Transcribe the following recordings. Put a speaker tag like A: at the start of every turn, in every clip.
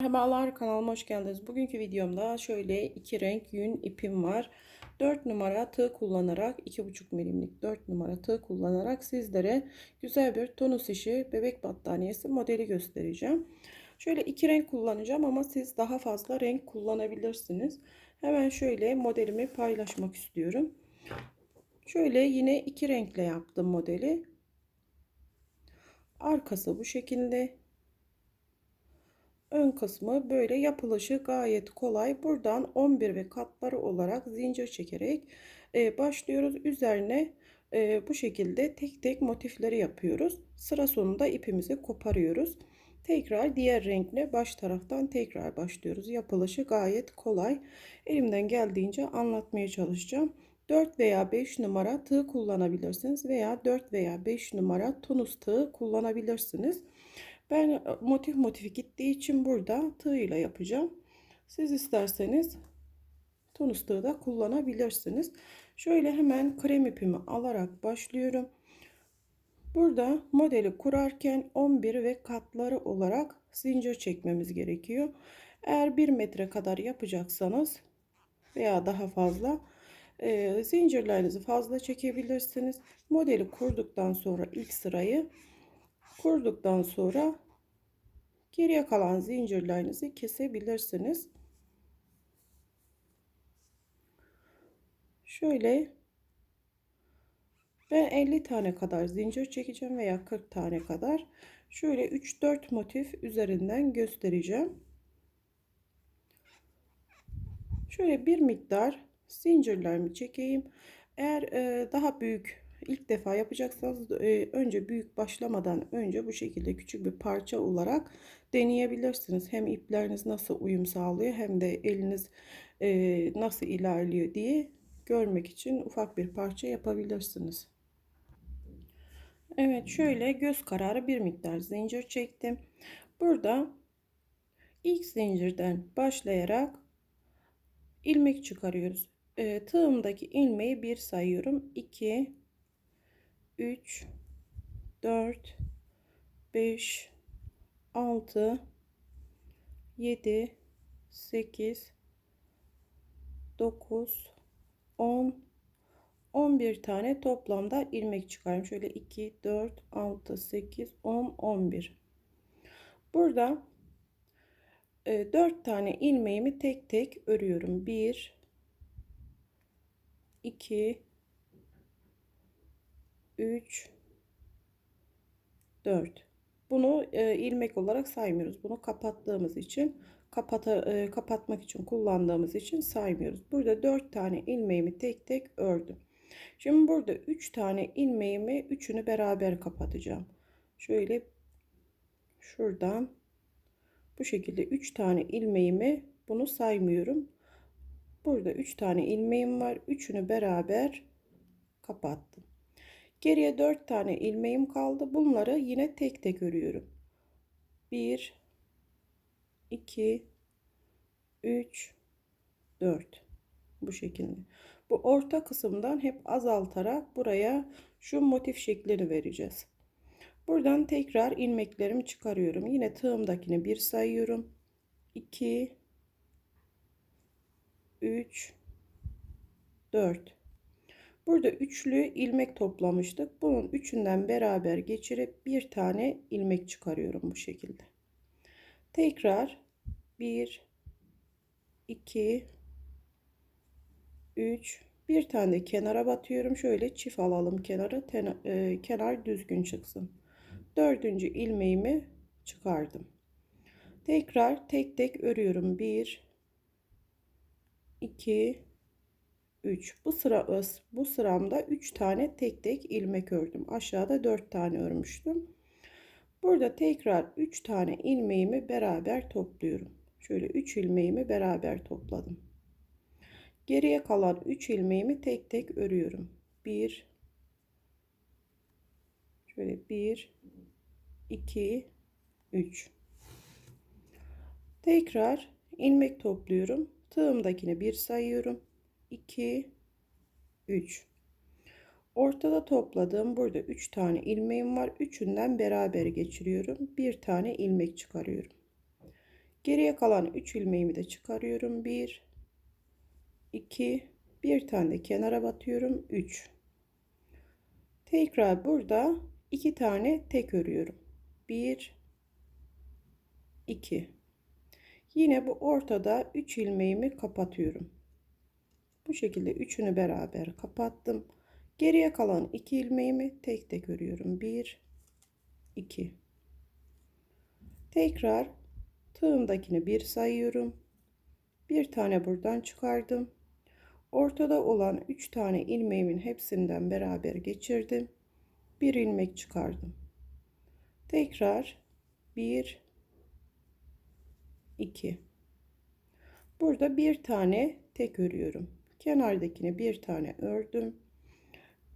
A: Merhabalar kanalıma hoş geldiniz. Bugünkü videomda şöyle iki renk yün ipim var. 4 numara tığ kullanarak 2,5 milimlik 4 numara tığ kullanarak sizlere güzel bir tonus işi bebek battaniyesi modeli göstereceğim. Şöyle iki renk kullanacağım ama siz daha fazla renk kullanabilirsiniz. Hemen şöyle modelimi paylaşmak istiyorum. Şöyle yine iki renkle yaptım modeli. Arkası bu şekilde. Ön kısmı böyle yapılışı gayet kolay. Buradan 11 ve katları olarak zincir çekerek e, başlıyoruz. Üzerine e, bu şekilde tek tek motifleri yapıyoruz. Sıra sonunda ipimizi koparıyoruz. Tekrar diğer renkle baş taraftan tekrar başlıyoruz. Yapılışı gayet kolay. Elimden geldiğince anlatmaya çalışacağım. 4 veya 5 numara tığ kullanabilirsiniz veya 4 veya 5 numara tonus tığ kullanabilirsiniz. Ben e, motif motifi gittiği için burada tığ yapacağım. Siz isterseniz tonus tığ da kullanabilirsiniz. Şöyle hemen krem ipimi alarak başlıyorum. Burada modeli kurarken 11 ve katları olarak zincir çekmemiz gerekiyor. Eğer 1 metre kadar yapacaksanız veya daha fazla e, zincirlerinizi fazla çekebilirsiniz. Modeli kurduktan sonra ilk sırayı kurduktan sonra geriye kalan zincirlerinizi kesebilirsiniz. Şöyle ben 50 tane kadar zincir çekeceğim veya 40 tane kadar. Şöyle 3-4 motif üzerinden göstereceğim. Şöyle bir miktar zincirlerimi çekeyim. Eğer e, daha büyük ilk defa yapacaksanız e, önce büyük başlamadan önce bu şekilde küçük bir parça olarak deneyebilirsiniz. Hem ipleriniz nasıl uyum sağlıyor hem de eliniz e, nasıl ilerliyor diye görmek için ufak bir parça yapabilirsiniz. Evet şöyle göz kararı bir miktar zincir çektim. Burada ilk zincirden başlayarak ilmek çıkarıyoruz. E, tığımdaki ilmeği bir sayıyorum. 2 3 4 5 6 7 8 9 10 11 tane toplamda ilmek çıkarım. Şöyle 2 4 6 8 10 11. Burada 4 e, tane ilmeğimi tek tek örüyorum. 1 2 3 4 bunu e, ilmek olarak saymıyoruz. Bunu kapattığımız için kapata, e, kapatmak için kullandığımız için saymıyoruz. Burada 4 tane ilmeğimi tek tek ördüm. Şimdi burada 3 tane ilmeğimi üçünü beraber kapatacağım. Şöyle şuradan bu şekilde 3 tane ilmeğimi bunu saymıyorum. Burada 3 tane ilmeğim var. Üçünü beraber kapattım Geriye 4 tane ilmeğim kaldı. Bunları yine tek tek örüyorum. 1 2 3 4 bu şekilde. Bu orta kısımdan hep azaltarak buraya şu motif şeklini vereceğiz. Buradan tekrar ilmeklerimi çıkarıyorum. Yine tığımdakini bir sayıyorum. 2 3 4 Burada üçlü ilmek toplamıştık. Bunun üçünden beraber geçirip bir tane ilmek çıkarıyorum bu şekilde. Tekrar 1 2 3 bir tane de kenara batıyorum. Şöyle çift alalım kenara. Ten, e, kenar düzgün çıksın. Dördüncü ilmeğimi çıkardım. Tekrar tek tek örüyorum. 1 2 3 bu sıra bu sıramda 3 tane tek tek ilmek ördüm. Aşağıda 4 tane örmüştüm. Burada tekrar 3 tane ilmeğimi beraber topluyorum. Şöyle 3 ilmeğimi beraber topladım. Geriye kalan 3 ilmeğimi tek tek örüyorum. 1 şöyle 1 2 3 tekrar ilmek topluyorum. Tığımdakini bir sayıyorum 2 3 ortada topladığım burada 3 tane ilmeğim var üçünden beraber geçiriyorum bir tane ilmek çıkarıyorum Geriye kalan 3 ilmeğimi de çıkarıyorum. 1 2 bir tane de kenara batıyorum. 3 Tekrar burada 2 tane tek örüyorum. 1 2 Yine bu ortada 3 ilmeğimi kapatıyorum. Bu şekilde üçünü beraber kapattım. Geriye kalan 2 ilmeğimi tek tek örüyorum. 1 2 Tekrar tığımdakini bir sayıyorum. Bir tane buradan çıkardım. Ortada olan 3 tane ilmeğimin hepsinden beraber geçirdim. Bir ilmek çıkardım. Tekrar 1 2 Burada bir tane tek örüyorum. Kenardakini bir tane ördüm.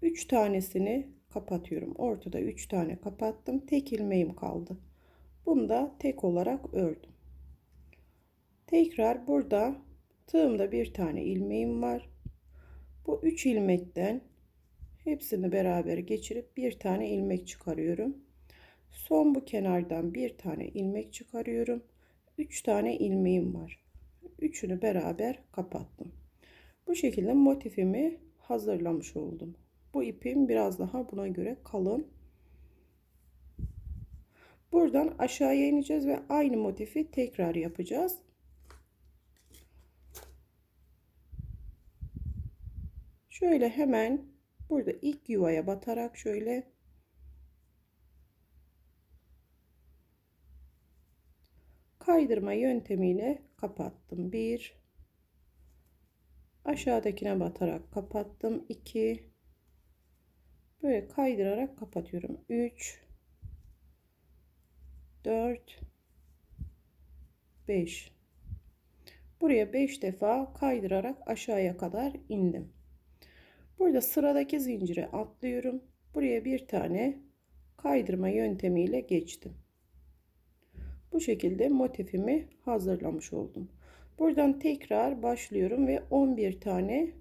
A: 3 tanesini kapatıyorum. Ortada 3 tane kapattım. Tek ilmeğim kaldı. Bunu da tek olarak ördüm. Tekrar burada tığımda bir tane ilmeğim var. Bu 3 ilmekten hepsini beraber geçirip bir tane ilmek çıkarıyorum. Son bu kenardan bir tane ilmek çıkarıyorum. 3 tane ilmeğim var. Üçünü beraber kapattım. Bu şekilde motifimi hazırlamış oldum. Bu ipim biraz daha buna göre kalın. Buradan aşağıya ineceğiz ve aynı motifi tekrar yapacağız. Şöyle hemen burada ilk yuvaya batarak şöyle kaydırma yöntemiyle kapattım. 1 aşağıdakine batarak kapattım. 2 böyle kaydırarak kapatıyorum. 3 4 5 Buraya 5 defa kaydırarak aşağıya kadar indim. Burada sıradaki zincire atlıyorum. Buraya bir tane kaydırma yöntemiyle geçtim. Bu şekilde motifimi hazırlamış oldum. Buradan tekrar başlıyorum ve 11 tane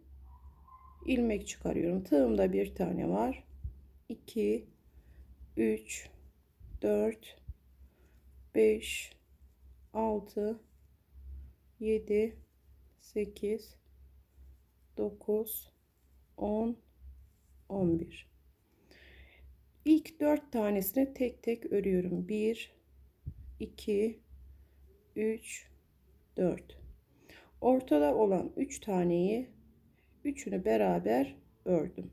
A: ilmek çıkarıyorum. Tığımda bir tane var. 2 3 4 5 6 7 8 9 10 11 İlk 4 tanesini tek tek örüyorum. 1 2 3 4 Ortada olan 3 taneyi üçünü beraber ördüm.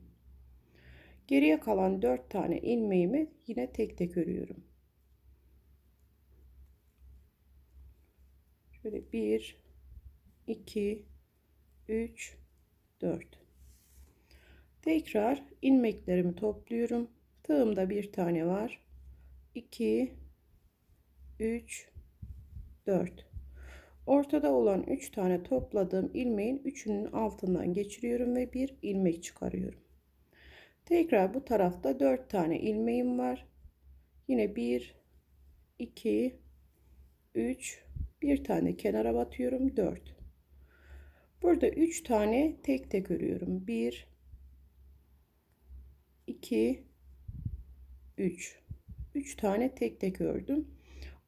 A: Geriye kalan 4 tane ilmeğimi yine tek tek örüyorum. Şöyle 1 2 3 4 Tekrar ilmeklerimi topluyorum. Tığımda bir tane var. 2 3 4 Ortada olan 3 tane topladığım ilmeğin üçünün altından geçiriyorum ve bir ilmek çıkarıyorum. Tekrar bu tarafta 4 tane ilmeğim var. Yine 1 2 3 bir tane kenara batıyorum 4. Burada 3 tane tek tek örüyorum. 1 2 3 3 tane tek tek ördüm.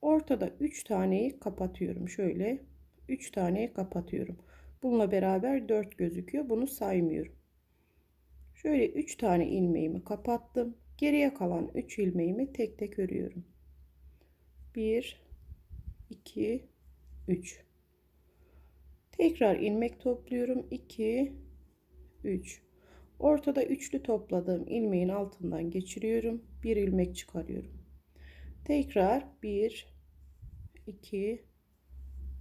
A: Ortada 3 taneyi kapatıyorum. Şöyle 3 taneyi kapatıyorum. Bununla beraber 4 gözüküyor. Bunu saymıyorum. Şöyle 3 tane ilmeğimi kapattım. Geriye kalan 3 ilmeğimi tek tek örüyorum. 1 2 3 Tekrar ilmek topluyorum. 2 3 Ortada üçlü topladığım ilmeğin altından geçiriyorum. Bir ilmek çıkarıyorum. Tekrar 1 2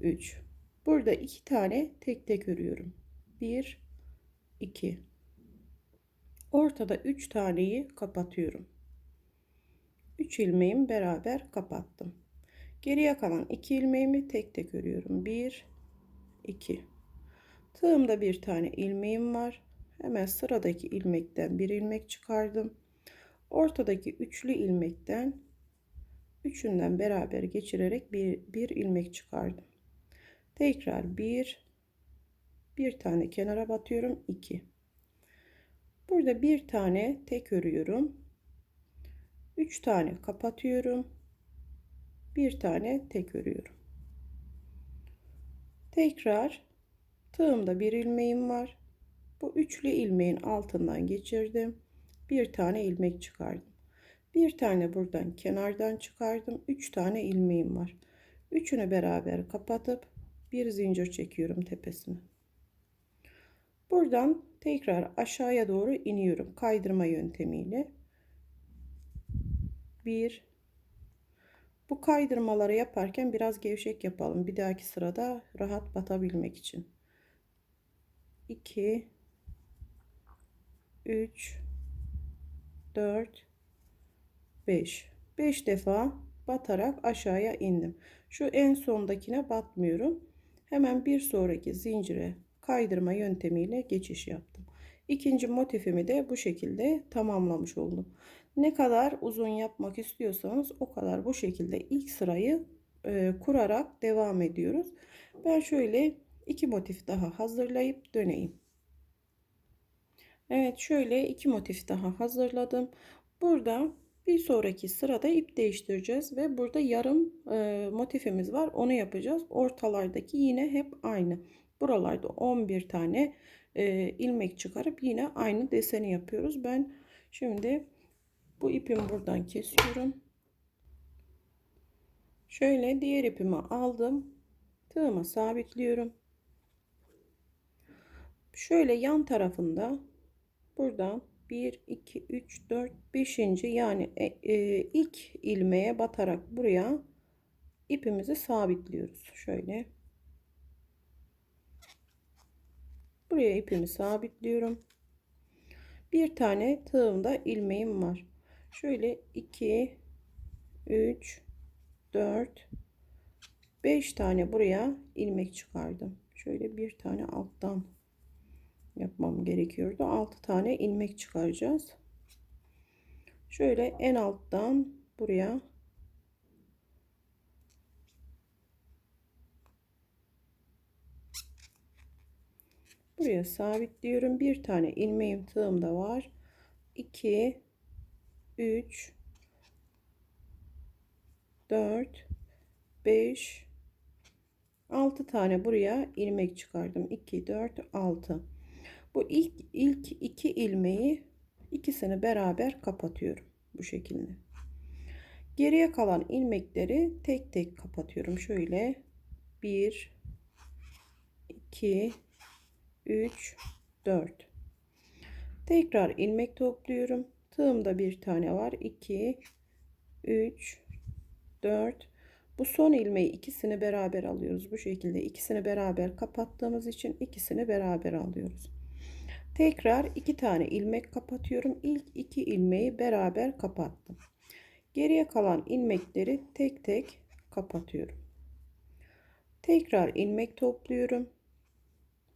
A: 3 Burada iki tane tek tek örüyorum. 1 2 Ortada 3 taneyi kapatıyorum. 3 ilmeğimi beraber kapattım. Geriye kalan 2 ilmeğimi tek tek örüyorum. 1 2 Tığımda bir tane ilmeğim var. Hemen sıradaki ilmekten bir ilmek çıkardım. Ortadaki üçlü ilmekten üçünden beraber geçirerek bir, bir ilmek çıkardım. Tekrar bir bir tane kenara batıyorum. 2 Burada bir tane tek örüyorum. 3 tane kapatıyorum. Bir tane tek örüyorum. Tekrar tığımda bir ilmeğim var. Bu üçlü ilmeğin altından geçirdim. Bir tane ilmek çıkardım. Bir tane buradan kenardan çıkardım. Üç tane ilmeğim var. Üçünü beraber kapatıp bir zincir çekiyorum tepesine. Buradan tekrar aşağıya doğru iniyorum kaydırma yöntemiyle. Bir bu kaydırmaları yaparken biraz gevşek yapalım. Bir dahaki sırada rahat batabilmek için. 2 3 4 5 5 defa batarak aşağıya indim. Şu en sondakine batmıyorum. Hemen bir sonraki zincire kaydırma yöntemiyle geçiş yaptım. İkinci motifimi de bu şekilde tamamlamış oldum. Ne kadar uzun yapmak istiyorsanız o kadar bu şekilde ilk sırayı e, kurarak devam ediyoruz. Ben şöyle iki motif daha hazırlayıp döneyim. Evet şöyle iki motif daha hazırladım. Burada bir sonraki sırada ip değiştireceğiz ve burada yarım e, motifimiz var. Onu yapacağız. Ortalardaki yine hep aynı. Buralarda 11 tane e, ilmek çıkarıp yine aynı deseni yapıyoruz. Ben şimdi bu ipimi buradan kesiyorum. Şöyle diğer ipimi aldım. Tığıma sabitliyorum. Şöyle yan tarafında buradan 1 2 3 4 5. yani e, e, ilk ilmeğe batarak buraya ipimizi sabitliyoruz. Şöyle buraya ipimi sabitliyorum. Bir tane tığımda ilmeğim var. Şöyle 2 3 4 5 tane buraya ilmek çıkardım. Şöyle bir tane alttan yapmam gerekiyordu. 6 tane ilmek çıkaracağız. Şöyle en alttan buraya buraya sabitliyorum. Bir tane ilmeğim tığımda var. 2 3 4 5 6 tane buraya ilmek çıkardım 2 4 6 bu ilk ilk iki ilmeği ikisini beraber kapatıyorum bu şekilde geriye kalan ilmekleri tek tek kapatıyorum şöyle 1 2 3 4 tekrar ilmek topluyorum Tığımda bir tane var. 2 3 4 bu son ilmeği ikisini beraber alıyoruz. Bu şekilde ikisini beraber kapattığımız için ikisini beraber alıyoruz. Tekrar iki tane ilmek kapatıyorum. İlk iki ilmeği beraber kapattım. Geriye kalan ilmekleri tek tek kapatıyorum. Tekrar ilmek topluyorum.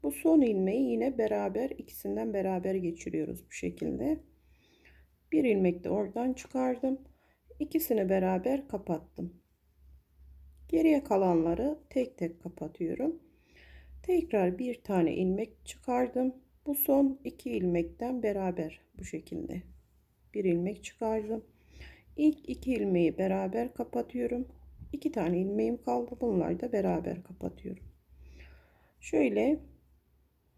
A: Bu son ilmeği yine beraber ikisinden beraber geçiriyoruz bu şekilde. Bir ilmek de oradan çıkardım. İkisini beraber kapattım. Geriye kalanları tek tek kapatıyorum. Tekrar bir tane ilmek çıkardım. Bu son iki ilmekten beraber bu şekilde bir ilmek çıkardım. İlk iki ilmeği beraber kapatıyorum. İki tane ilmeğim kaldı. Bunları da beraber kapatıyorum. Şöyle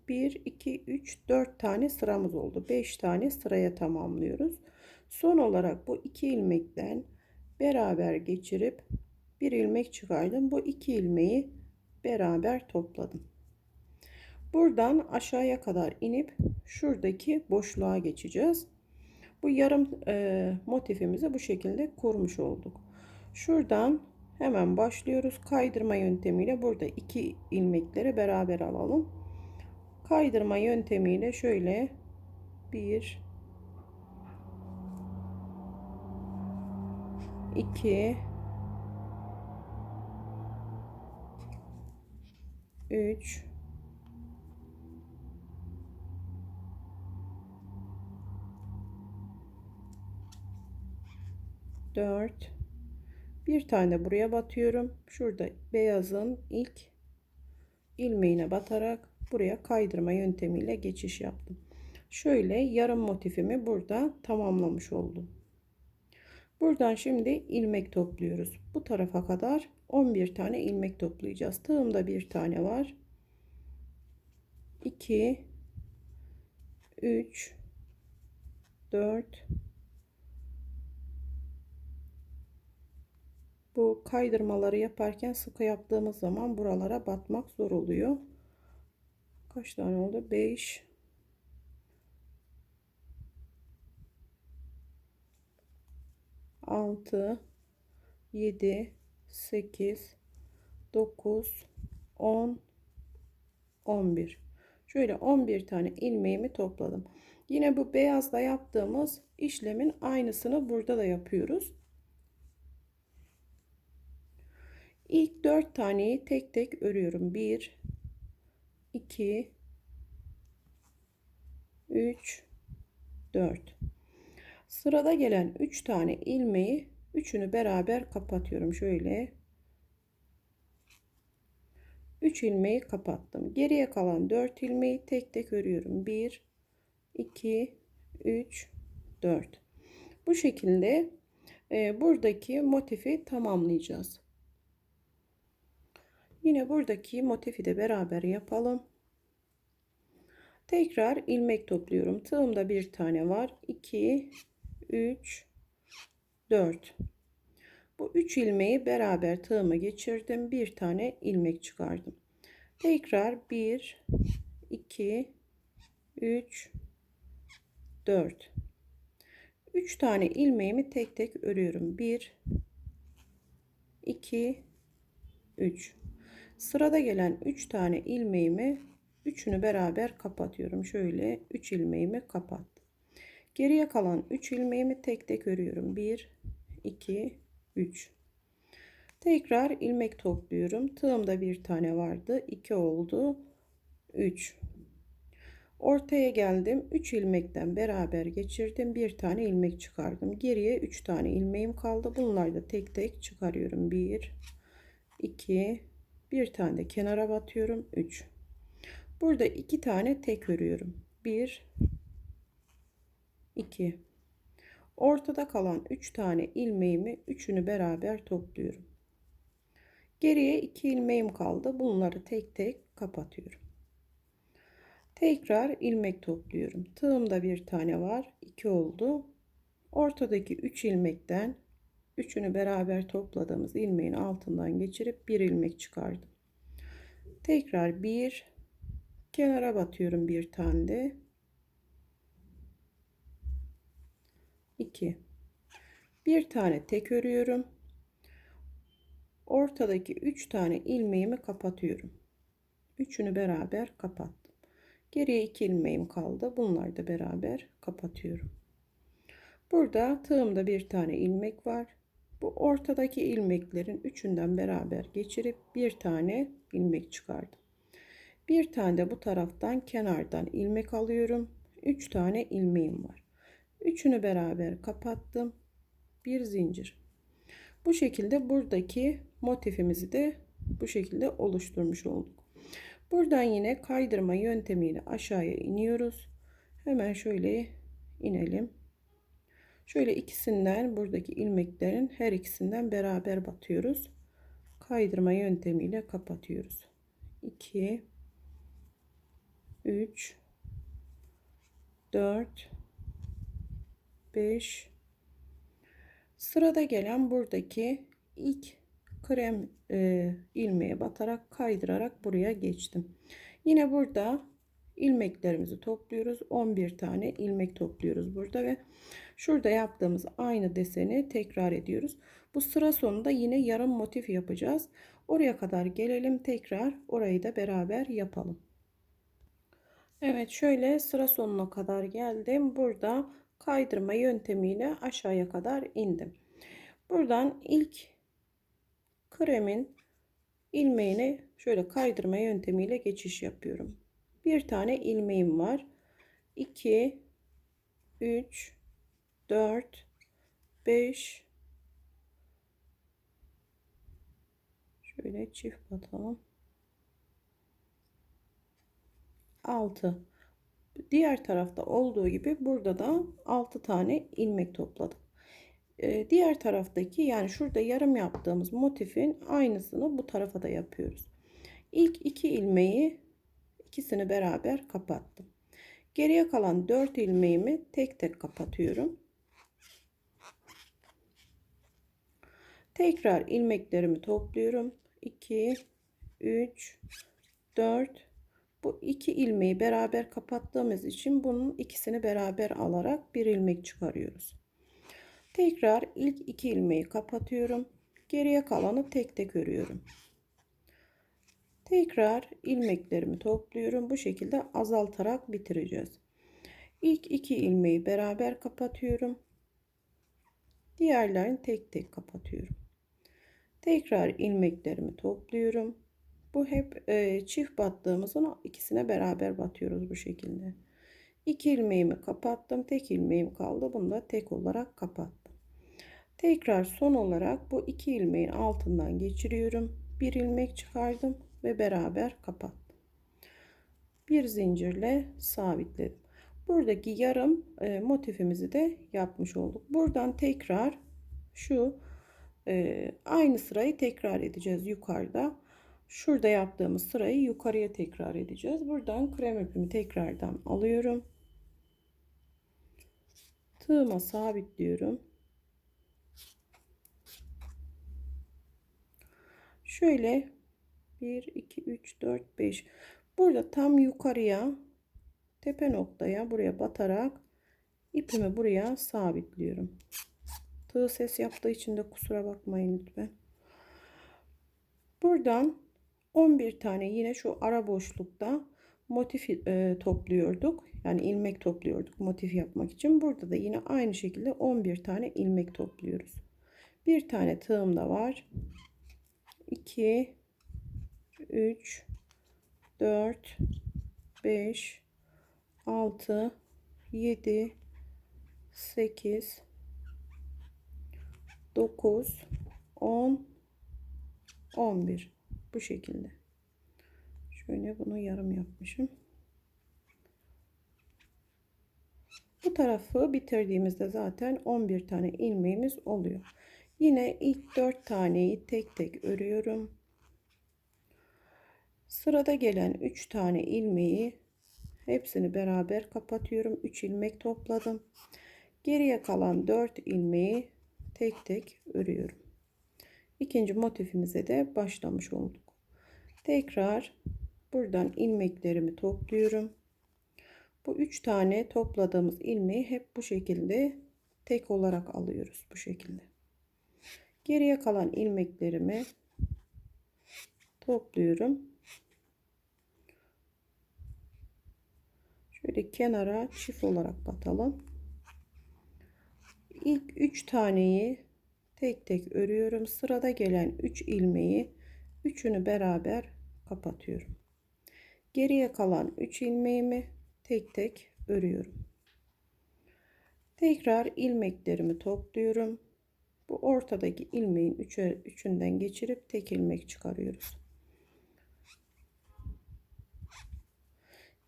A: 1, 2, 3, 4 tane sıramız oldu. 5 tane sıraya tamamlıyoruz. Son olarak bu iki ilmekten beraber geçirip bir ilmek çıkardım. Bu iki ilmeği beraber topladım. Buradan aşağıya kadar inip şuradaki boşluğa geçeceğiz. Bu yarım e, motifimizi bu şekilde kurmuş olduk. Şuradan hemen başlıyoruz. Kaydırma yöntemiyle burada iki ilmekleri beraber alalım kaydırma yöntemiyle şöyle bir iki üç dört bir tane buraya batıyorum şurada beyazın ilk ilmeğine batarak buraya kaydırma yöntemiyle geçiş yaptım. Şöyle yarım motifimi burada tamamlamış oldum. Buradan şimdi ilmek topluyoruz. Bu tarafa kadar 11 tane ilmek toplayacağız. Tığımda bir tane var. 2 3 4 Bu kaydırmaları yaparken sıkı yaptığımız zaman buralara batmak zor oluyor. Kaç tane oldu? 5 6 7 8 9 10 11 şöyle 11 tane ilmeğimi topladım. Yine bu beyazla yaptığımız işlemin aynısını burada da yapıyoruz İlk 4 taneyi tek tek örüyorum 1 2 3 4 Sırada gelen 3 tane ilmeği üçünü beraber kapatıyorum. Şöyle 3 ilmeği kapattım. Geriye kalan 4 ilmeği tek tek örüyorum. 1 2 3 4 Bu şekilde e, buradaki motifi tamamlayacağız. Yine buradaki motifi de beraber yapalım. Tekrar ilmek topluyorum. Tığımda bir tane var. 2 3 4 bu 3 ilmeği beraber tığıma geçirdim bir tane ilmek çıkardım tekrar 1 2 3 4 3 tane ilmeğimi tek tek örüyorum 1 2 3 sırada gelen 3 tane ilmeğimi üçünü beraber kapatıyorum şöyle 3 ilmeğimi kapat Geriye kalan 3 ilmeğimi tek tek örüyorum. 1 2 3 Tekrar ilmek topluyorum. Tığımda bir tane vardı. 2 oldu. 3 Ortaya geldim. 3 ilmekten beraber geçirdim. Bir tane ilmek çıkardım. Geriye 3 tane ilmeğim kaldı. Bunları da tek tek çıkarıyorum. 1 2 bir tane de kenara batıyorum. 3 Burada 2 tane tek örüyorum. 1 2 ortada kalan 3 tane ilmeğimi üçünü beraber topluyorum. Geriye 2 ilmeğim kaldı. Bunları tek tek kapatıyorum. Tekrar ilmek topluyorum. Tığımda bir tane var. 2 oldu. Ortadaki 3 ilmekten üçünü beraber topladığımız ilmeğin altından geçirip bir ilmek çıkardım. Tekrar bir kenara batıyorum bir tane de. 2 bir tane tek örüyorum. Ortadaki 3 tane ilmeğimi kapatıyorum. Üçünü beraber kapattım. Geriye 2 ilmeğim kaldı. Bunları da beraber kapatıyorum. Burada tığımda bir tane ilmek var bu ortadaki ilmeklerin üçünden beraber geçirip bir tane ilmek çıkardım bir tane de bu taraftan kenardan ilmek alıyorum 3 tane ilmeğim var Üçünü beraber kapattım. Bir zincir. Bu şekilde buradaki motifimizi de bu şekilde oluşturmuş olduk. Buradan yine kaydırma yöntemiyle aşağıya iniyoruz. Hemen şöyle inelim. Şöyle ikisinden buradaki ilmeklerin her ikisinden beraber batıyoruz. Kaydırma yöntemiyle kapatıyoruz. 2 3 4 5 sırada gelen buradaki ilk krem e, ilmeğe batarak kaydırarak buraya geçtim yine burada ilmeklerimizi topluyoruz 11 tane ilmek topluyoruz burada ve şurada yaptığımız aynı deseni tekrar ediyoruz bu sıra sonunda yine yarım motif yapacağız oraya kadar gelelim tekrar orayı da beraber yapalım Evet şöyle sıra sonuna kadar geldim burada kaydırma yöntemiyle aşağıya kadar indim. Buradan ilk kremin ilmeğini şöyle kaydırma yöntemiyle geçiş yapıyorum. Bir tane ilmeğim var. 2 3 4 5 şöyle çift batalım 6 Diğer tarafta olduğu gibi burada da 6 tane ilmek topladım. Ee, diğer taraftaki yani şurada yarım yaptığımız motifin aynısını bu tarafa da yapıyoruz. İlk iki ilmeği ikisini beraber kapattım. Geriye kalan 4 ilmeğimi tek tek kapatıyorum. Tekrar ilmeklerimi topluyorum. 2 3 4 bu iki ilmeği beraber kapattığımız için bunun ikisini beraber alarak bir ilmek çıkarıyoruz. Tekrar ilk iki ilmeği kapatıyorum. Geriye kalanı tek tek örüyorum. Tekrar ilmeklerimi topluyorum. Bu şekilde azaltarak bitireceğiz. İlk iki ilmeği beraber kapatıyorum. Diğerlerini tek tek kapatıyorum. Tekrar ilmeklerimi topluyorum. Bu hep e, çift battığımızın ikisine beraber batıyoruz bu şekilde. İki ilmeğimi kapattım. Tek ilmeğim kaldı. Bunu da tek olarak kapattım. Tekrar son olarak bu iki ilmeğin altından geçiriyorum. Bir ilmek çıkardım ve beraber kapattım. Bir zincirle sabitledim. Buradaki yarım e, motifimizi de yapmış olduk. Buradan tekrar şu e, aynı sırayı tekrar edeceğiz yukarıda. Şurada yaptığımız sırayı yukarıya tekrar edeceğiz. Buradan krem ipimi tekrardan alıyorum. Tığıma sabitliyorum. Şöyle 1 2 3 4 5 burada tam yukarıya tepe noktaya buraya batarak ipimi buraya sabitliyorum. Tığ ses yaptığı için de kusura bakmayın lütfen. Buradan 11 tane yine şu ara boşlukta motif e, topluyorduk. Yani ilmek topluyorduk motif yapmak için. Burada da yine aynı şekilde 11 tane ilmek topluyoruz. Bir tane tığım da var. 2 3 4 5 6 7 8 9 10 11 bu şekilde. Şöyle bunu yarım yapmışım. Bu tarafı bitirdiğimizde zaten 11 tane ilmeğimiz oluyor. Yine ilk 4 taneyi tek tek örüyorum. Sırada gelen 3 tane ilmeği hepsini beraber kapatıyorum. 3 ilmek topladım. Geriye kalan 4 ilmeği tek tek örüyorum ikinci motifimize de başlamış olduk. Tekrar buradan ilmeklerimi topluyorum. Bu üç tane topladığımız ilmeği hep bu şekilde tek olarak alıyoruz bu şekilde. Geriye kalan ilmeklerimi topluyorum. Şöyle kenara çift olarak batalım. İlk üç taneyi tek tek örüyorum. Sırada gelen 3 ilmeği üçünü beraber kapatıyorum. Geriye kalan 3 ilmeğimi tek tek örüyorum. Tekrar ilmeklerimi topluyorum. Bu ortadaki ilmeğin üçü, üçünden geçirip tek ilmek çıkarıyoruz.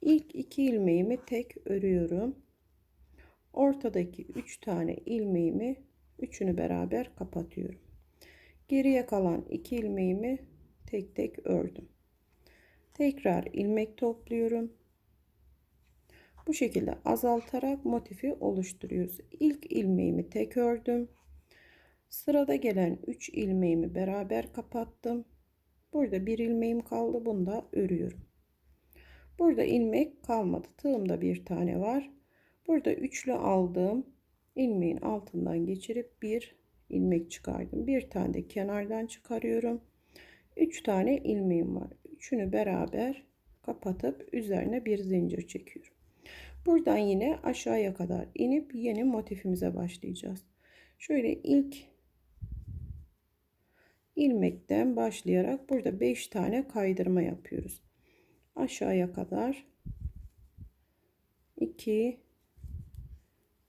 A: İlk iki ilmeğimi tek örüyorum. Ortadaki üç tane ilmeğimi Üçünü beraber kapatıyorum. Geriye kalan iki ilmeğimi tek tek ördüm. Tekrar ilmek topluyorum. Bu şekilde azaltarak motifi oluşturuyoruz. İlk ilmeğimi tek ördüm. Sırada gelen 3 ilmeğimi beraber kapattım. Burada bir ilmeğim kaldı. Bunu da örüyorum. Burada ilmek kalmadı. Tığımda bir tane var. Burada üçlü aldığım ilmeğin altından geçirip bir ilmek çıkardım. Bir tane de kenardan çıkarıyorum. Üç tane ilmeğim var. Üçünü beraber kapatıp üzerine bir zincir çekiyorum. Buradan yine aşağıya kadar inip yeni motifimize başlayacağız. Şöyle ilk ilmekten başlayarak burada 5 tane kaydırma yapıyoruz. Aşağıya kadar 2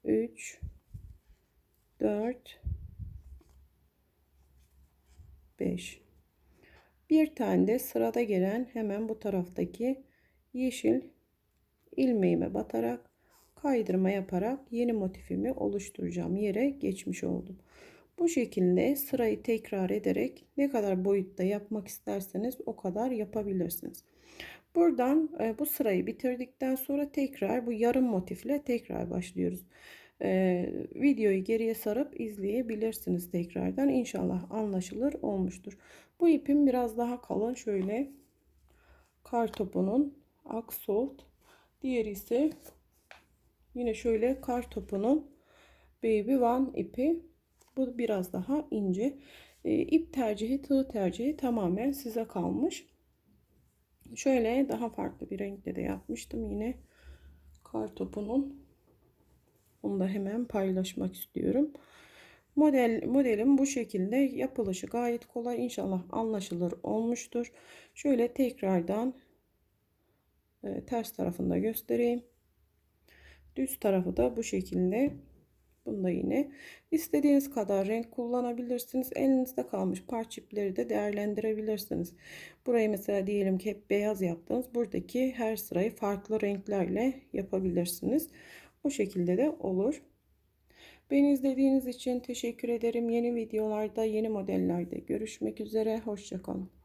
A: 3 4 5 bir tane de sırada gelen hemen bu taraftaki yeşil ilmeğime batarak kaydırma yaparak yeni motifimi oluşturacağım yere geçmiş oldum. Bu şekilde sırayı tekrar ederek ne kadar boyutta yapmak isterseniz o kadar yapabilirsiniz. Buradan e, bu sırayı bitirdikten sonra tekrar bu yarım motifle tekrar başlıyoruz. E, videoyu geriye sarıp izleyebilirsiniz tekrardan. İnşallah anlaşılır olmuştur. Bu ipim biraz daha kalın. Şöyle kar topunun Aksolt. Diğeri ise yine şöyle kar topunun Baby One ipi. Bu biraz daha ince. E, ip tercihi, tığ tercihi tamamen size kalmış. Şöyle daha farklı bir renkte de yapmıştım yine kar topunun. Onu da hemen paylaşmak istiyorum. Model modelim bu şekilde yapılışı gayet kolay. İnşallah anlaşılır olmuştur. Şöyle tekrardan e, ters tarafında göstereyim. Düz tarafı da bu şekilde. Bunda yine istediğiniz kadar renk kullanabilirsiniz. Elinizde kalmış parça ipleri de değerlendirebilirsiniz. Burayı mesela diyelim ki hep beyaz yaptınız. Buradaki her sırayı farklı renklerle yapabilirsiniz. O şekilde de olur. Beni izlediğiniz için teşekkür ederim. Yeni videolarda, yeni modellerde görüşmek üzere. Hoşçakalın.